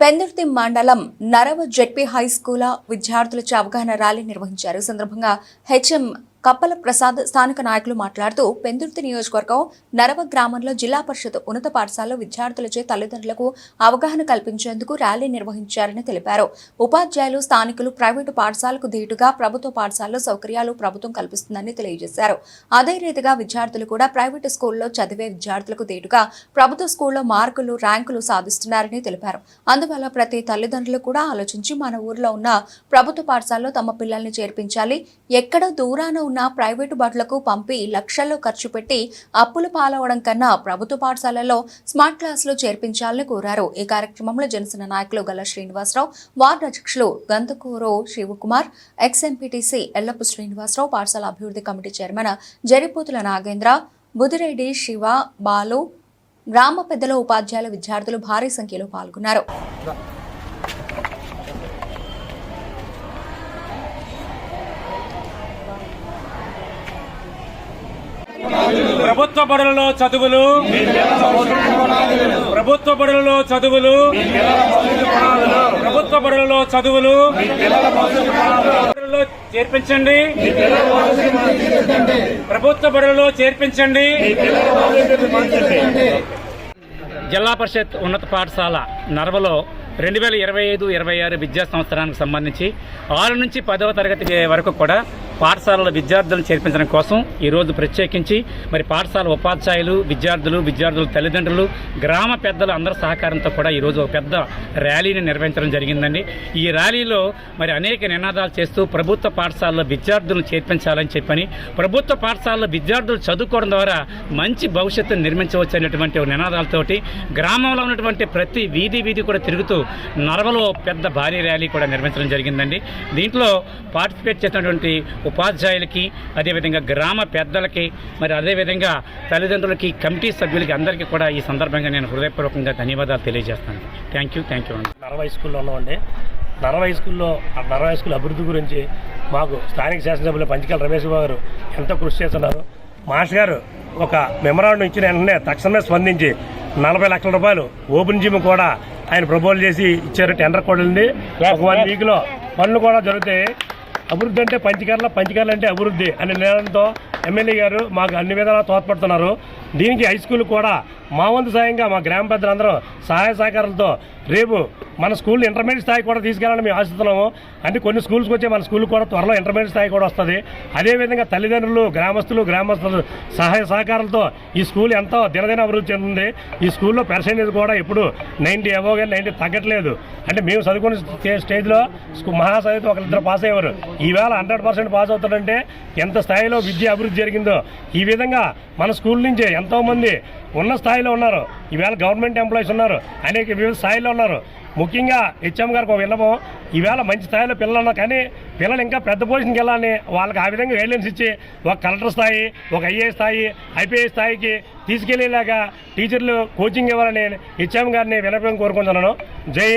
పెందుర్తి మండలం Narava ZP high school విద్యార్థులచే అవగాహన ర్యాలీ నిర్వహించారు. సందర్భంగా హెచ్ఎం కప్పల ప్రసాద్ స్థానిక నాయకులు మాట్లాడుతూ పెందుర్తి నియోజకవర్గం నరవ గ్రామంలో జిల్లా పరిషత్ ఉన్నత పాఠశాలలో విద్యార్థులచే తల్లిదండ్రులకు అవగాహన కల్పించేందుకు ర్యాలీ నిర్వహించారని తెలిపారు. ఉపాధ్యాయులు స్థానికులు ప్రైవేటు పాఠశాలకు ధీటుగా ప్రభుత్వ పాఠశాలలో సౌకర్యాలు ప్రభుత్వం కల్పిస్తుందని తెలియజేశారు. అదే రీతిగా విద్యార్థులు కూడా ప్రైవేటు స్కూల్లో చదివే విద్యార్థులకు ధీటుగా ప్రభుత్వ స్కూల్లో మార్కులు ర్యాంకులు సాధిస్తున్నారని తెలిపారు. అందువల్ల ప్రతి తల్లిదండ్రులు కూడా ఆలోచించి మన ఊర్లో ఉన్న ప్రభుత్వ పాఠశాలలో తమ పిల్లల్ని చేర్పించాలి. ఎక్కడ దూరాన ఉన్న ప్రైవేటు బడులకు పంపి లక్షల్లో ఖర్చు పెట్టి అప్పులు పాలవడం కన్నా ప్రభుత్వ పాఠశాలల్లో స్మార్ట్ క్లాసులు చేర్పించాలని కోరారు. ఈ కార్యక్రమంలో జనసేన నాయకులు గల శ్రీనివాసరావు వార్డు అధ్యక్షులు గంతకూరు శివకుమార్ ఎక్స్ఎంపీటీసీ ఎల్లప్పు ఎల్లపు శ్రీనివాసరావు పాఠశాల అభివృద్ధి కమిటీ చైర్మన్ జరిపోతుల నాగేంద్ర బుదిరెడ్డి శివ బాలు గ్రామ పెద్దల ఉపాధ్యాయుల విద్యార్థులు భారీ సంఖ్యలో పాల్గొన్నారు. ప్రభుత్వ బడులలో చదువులు. ప్రభుత్వ బడులలో చదువులు. ప్రభుత్వ బడులలో చదువులు. చేర్పించండి. ప్రభుత్వ బడులలో చేర్పించండి. జిల్లా పరిషత్ ఉన్నత పాఠశాల నర్వలో రెండు వేల ఇరవై ఐదు ఇరవై ఆరు విద్యా సంవత్సరానికి సంబంధించి ఆరు నుంచి పదవ తరగతి వరకు కూడా పాఠశాలల విద్యార్థులను చేర్పించడం కోసం ఈరోజు ప్రత్యేకించి మరి పాఠశాల ఉపాధ్యాయులు విద్యార్థులు విద్యార్థుల తల్లిదండ్రులు గ్రామ పెద్దలు అందరి సహకారంతో కూడా ఈరోజు ఒక పెద్ద ర్యాలీని నిర్వహించడం జరిగిందండి. ఈ ర్యాలీలో మరి అనేక నినాదాలు చేస్తూ ప్రభుత్వ పాఠశాలలో విద్యార్థులను చేర్పించాలని చెప్పని ప్రభుత్వ పాఠశాలలో విద్యార్థులు చదువుకోవడం ద్వారా మంచి భవిష్యత్తును నిర్మించవచ్చు అనేటువంటి నినాదాలతోటి గ్రామంలో ఉన్నటువంటి ప్రతి వీధి వీధి కూడా తిరుగుతూ నరవలో పెద్ద భారీ ర్యాలీ కూడా నిర్వహించడం జరిగిందండి. దీంట్లో పార్టిసిపేట్ చేసినటువంటి ఉపాధ్యాయులకి అదేవిధంగా గ్రామ పెద్దలకి మరి అదేవిధంగా తల్లిదండ్రులకి కమిటీ సభ్యులకి అందరికీ కూడా ఈ సందర్భంగా నేను హృదయపూర్వకంగా ధన్యవాదాలు తెలియజేస్తాను. థ్యాంక్ యూ థ్యాంక్ యూ అండి నరవై స్కూల్లో ఉన్నామండి నరవై స్కూల్లో ఆ నరవై స్కూల్ అభివృద్ధి గురించి మాకు స్థానిక శాసనసభ్యులు పంచకల రమేష్ బాబు గారు ఎంతో కృషి చేస్తున్నారు. మాస్ గారు ఒక మెమరాండం ఇచ్చిన వెంటనే తక్షణమే స్పందించి నలభై లక్షల రూపాయలు ఓపెన్ జిమ్ కూడా ఆయన ప్రపోజల్ చేసి ఇచ్చారు టెండర్ కూడా ఉంది ఒక వన్ వీక్లో పనులు కూడా జరుగుతాయి. అభివృద్ధి అంటే పంచకర్ల పంచకర్ల అంటే అభివృద్ధి అనే నిర్ణయంతో ఎమ్మెల్యే గారు మాకు అన్ని విధాలా తోడ్పడుతున్నారు. దీనికి హై స్కూల్ కూడా మా వంతు సాయంగా మా గ్రామ పెద్దలందరూ సహాయ సహకారాలతో రేపు మన స్కూల్ ఇంటర్మీడియట్ స్థాయి కూడా తీసుకెళ్ళాలని మేము ఆశిస్తున్నాము. అంటే కొన్ని స్కూల్స్కి వచ్చే మన స్కూల్ కూడా త్వరలో ఇంటర్మీడియట్ స్థాయి కూడా వస్తుంది. అదేవిధంగా తల్లిదండ్రులు గ్రామస్తులు గ్రామస్తులు సహాయ సహకారాలతో ఈ స్కూల్ ఎంతో దినదిన అభివృద్ధి చెందుతుంది. ఈ స్కూల్లో పర్సెంటేజ్ కూడా ఇప్పుడు నైంటీ అబో కానీ నైంటీ తగ్గట్లేదు. అంటే మేము చదువుకునే స్టే- స్టేజ్లో స్కూ- మహాసాయితో ఒకరిద్దరు పాస్ అయ్యేవారు. ఈవేళ హండ్రెడ్ పర్సెంట్ పాస్ అవుతాడంటే ఎంత స్థాయిలో విద్య అభివృద్ధి జరిగిందో. ఈ విధంగా మన స్కూల్ నుంచి ఎంతోమంది ఉన్న స్థాయిలో ఉన్నారు. ఈవేళ గవర్నమెంట్ ఎంప్లాయీస్ ఉన్నారు. అనేక వివిధ స్థాయిలో ఉన్నారు. ముఖ్యంగా హెచ్ఎం గారికి ఒక విన్నపం. ఈవేళ మంచి స్థాయిలో పిల్లలు ఉన్నారు కానీ పిల్లలు ఇంకా పెద్ద పొజిషన్కి వెళ్ళాలని వాళ్ళకి ఆ విధంగా గైడ్లైన్స్ ఇచ్చి ఒక కలెక్టర్ స్థాయి ఒక ఐఏఎస్ స్థాయి ఐపీఐ స్థాయికి తీసుకెళ్ళేలాగా టీచర్లు కోచింగ్ ఇవ్వాలని హెచ్ఎం గారిని వినపం కోరుకుంటున్నాను. జై